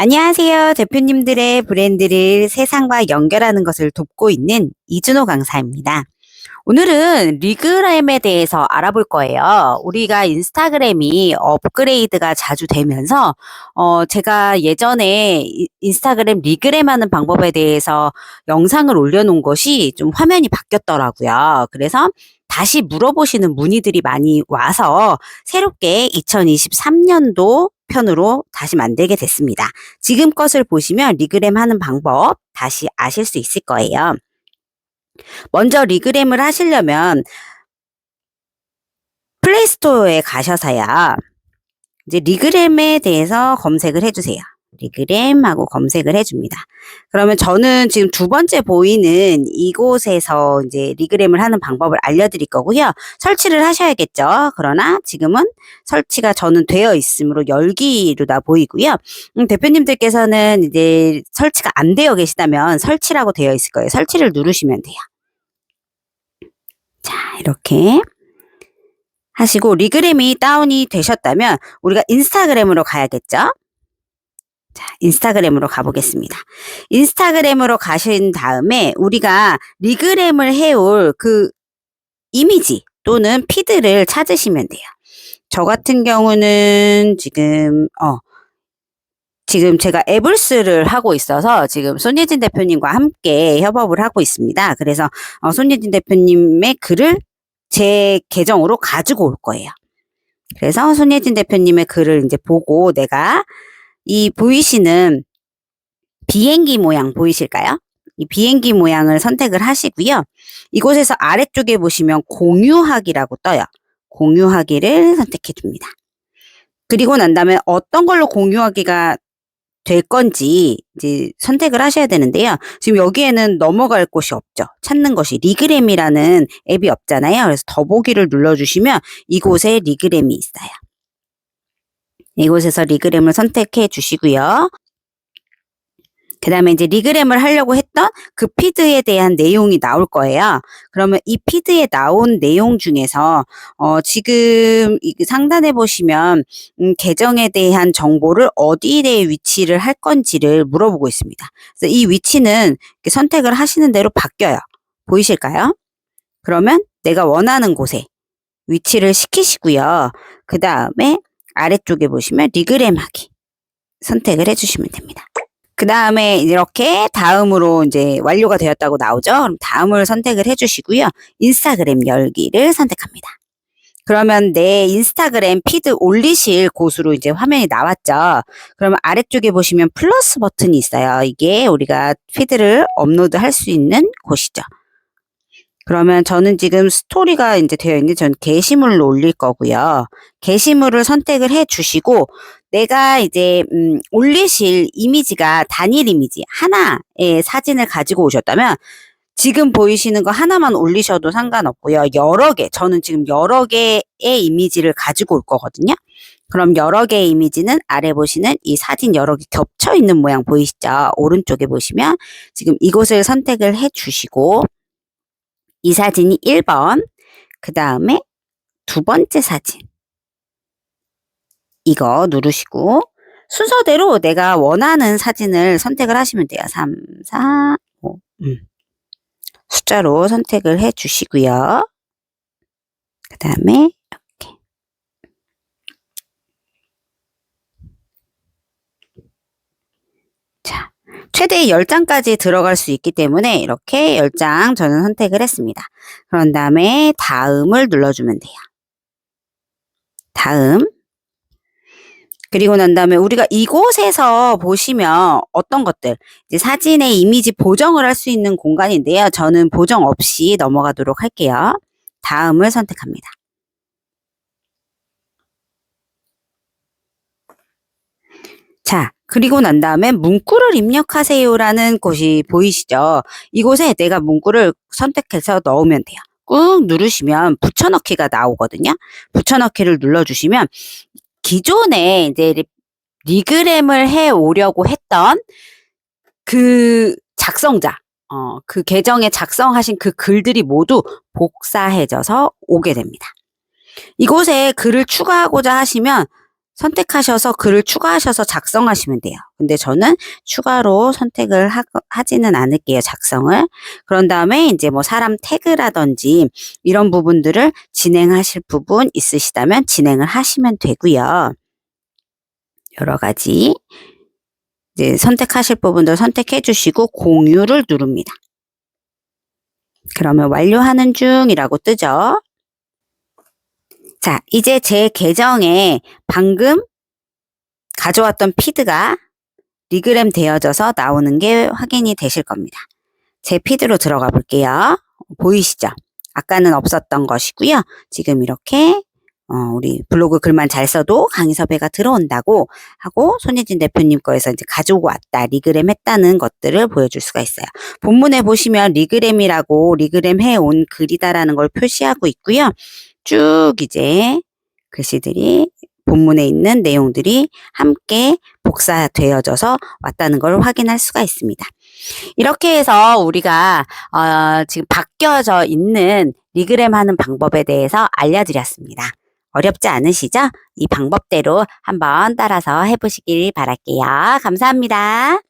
안녕하세요. 대표님들의 브랜드를 세상과 연결하는 것을 돕고 있는 이준호 강사입니다. 오늘은 리그램에 대해서 알아볼 거예요. 우리가 인스타그램이 업그레이드가 자주 되면서, 어, 제가 예전에 이- 인스타그램 리그램 하는 방법에 대해서 영상을 올려놓은 것이 좀 화면이 바뀌었더라고요. 그래서 다시 물어보시는 문의들이 많이 와서 새롭게 2023년도 편으로 다시 만들게 됐습니다. 지금 것을 보시면 리그램 하는 방법 다시 아실 수 있을 거예요. 먼저 리그램을 하시려면 플레이스토어에 가셔서요. 이제 리그램에 대해서 검색을 해주세요. 리그램하고 검색을 해줍니다. 그러면 저는 지금 두 번째 보이는 이곳에서 이제 리그램을 하는 방법을 알려드릴 거고요. 설치를 하셔야겠죠. 그러나 지금은 설치가 저는 되어 있으므로 열기로 다 보이고요. 음, 대표님들께서는 이제 설치가 안 되어 계시다면 설치라고 되어 있을 거예요. 설치를 누르시면 돼요. 자, 이렇게 하시고 리그램이 다운이 되셨다면 우리가 인스타그램으로 가야겠죠? 자, 인스타그램으로 가보겠습니다. 인스타그램으로 가신 다음에 우리가 리그램을 해올 그 이미지 또는 피드를 찾으시면 돼요. 저 같은 경우는 지금, 어, 지금 제가 에블스를 하고 있어서 지금 손예진 대표님과 함께 협업을 하고 있습니다. 그래서 어, 손예진 대표님의 글을 제 계정으로 가지고 올 거예요. 그래서 손예진 대표님의 글을 이제 보고 내가 이 보이시는 비행기 모양 보이실까요? 이 비행기 모양을 선택을 하시고요. 이곳에서 아래쪽에 보시면 공유하기라고 떠요. 공유하기를 선택해 줍니다. 그리고 난 다음에 어떤 걸로 공유하기가 될 건지 이제 선택을 하셔야 되는데요. 지금 여기에는 넘어갈 곳이 없죠. 찾는 것이 리그램이라는 앱이 없잖아요. 그래서 더보기를 눌러주시면 이곳에 리그램이 있어요. 이곳에서 리그램을 선택해 주시고요. 그 다음에 이제 리그램을 하려고 했던 그 피드에 대한 내용이 나올 거예요. 그러면 이 피드에 나온 내용 중에서, 어, 지금 이 상단에 보시면, 음, 계정에 대한 정보를 어디에 위치를 할 건지를 물어보고 있습니다. 그래서 이 위치는 선택을 하시는 대로 바뀌어요. 보이실까요? 그러면 내가 원하는 곳에 위치를 시키시고요. 그 다음에 아래쪽에 보시면 리그램 하기 선택을 해주시면 됩니다. 그 다음에 이렇게 다음으로 이제 완료가 되었다고 나오죠. 그럼 다음을 선택을 해주시고요. 인스타그램 열기를 선택합니다. 그러면 내 인스타그램 피드 올리실 곳으로 이제 화면이 나왔죠. 그러면 아래쪽에 보시면 플러스 버튼이 있어요. 이게 우리가 피드를 업로드 할 수 있는 곳이죠. 그러면 저는 지금 스토리가 이제 되어 있는데 전 게시물로 올릴 거고요. 게시물을 선택을 해 주시고 내가 이제 음, 올리실 이미지가 단일 이미지 하나의 사진을 가지고 오셨다면 지금 보이시는 거 하나만 올리셔도 상관없고요. 여러 개, 저는 지금 여러 개의 이미지를 가지고 올 거거든요. 그럼 여러 개의 이미지는 아래 보시는 이 사진 여러 개 겹쳐 있는 모양 보이시죠? 오른쪽에 보시면 지금 이곳을 선택을 해 주시고 이 사진이 1번, 그 다음에 두 번째 사진. 이거 누르시고 순서대로 내가 원하는 사진을 선택을 하시면 돼요. 3, 4, 5. 음. 숫자로 선택을 해 주시고요. 그 다음에 이렇게. 자, 최대 10장까지 들어갈 수 있기 때문에 이렇게 10장 저는 선택을 했습니다. 그런 다음에 다음을 눌러주면 돼요. 다음. 그리고 난 다음에 우리가 이곳에서 보시면 어떤 것들, 이제 사진의 이미지 보정을 할 수 있는 공간인데요. 저는 보정 없이 넘어가도록 할게요. 다음을 선택합니다. 자, 그리고 난 다음에 문구를 입력하세요라는 곳이 보이시죠? 이곳에 내가 문구를 선택해서 넣으면 돼요. 꾹 누르시면 붙여넣기가 나오거든요. 붙여넣기를 눌러주시면 기존에 이제 리- 리그램을 해 오려고 했던 그 작성자, 어, 그 계정에 작성하신 그 글들이 모두 복사해져서 오게 됩니다. 이곳에 글을 추가하고자 하시면 선택하셔서 글을 추가하셔서 작성하시면 돼요. 근데 저는 추가로 선택을 하, 하지는 않을게요, 작성을. 그런 다음에 이제 뭐 사람 태그라든지 이런 부분들을 진행하실 부분 있으시다면 진행을 하시면 되고요. 여러 가지 이제 선택하실 부분들 선택해 주시고 공유를 누릅니다. 그러면 완료하는 중이라고 뜨죠. 자, 이제 제 계정에 방금 가져왔던 피드가 리그램 되어져서 나오는 게 확인이 되실 겁니다. 제 피드로 들어가 볼게요. 보이시죠? 아까는 없었던 것이고요. 지금 이렇게 어, 우리 블로그 글만 잘 써도 강의 섭외가 들어온다고 하고 손예진 대표님 거에서 이제 가지고 왔다 리그램 했다는 것들을 보여줄 수가 있어요. 본문에 보시면 리그램이라고 리그램 해온 글이다라는 걸 표시하고 있고요. 쭉 이제 글씨들이 본문에 있는 내용들이 함께 복사되어져서 왔다는 걸 확인할 수가 있습니다. 이렇게 해서 우리가 어, 지금 바뀌어져 있는 리그램 하는 방법에 대해서 알려드렸습니다. 어렵지 않으시죠? 이 방법대로 한번 따라서 해보시길 바랄게요. 감사합니다.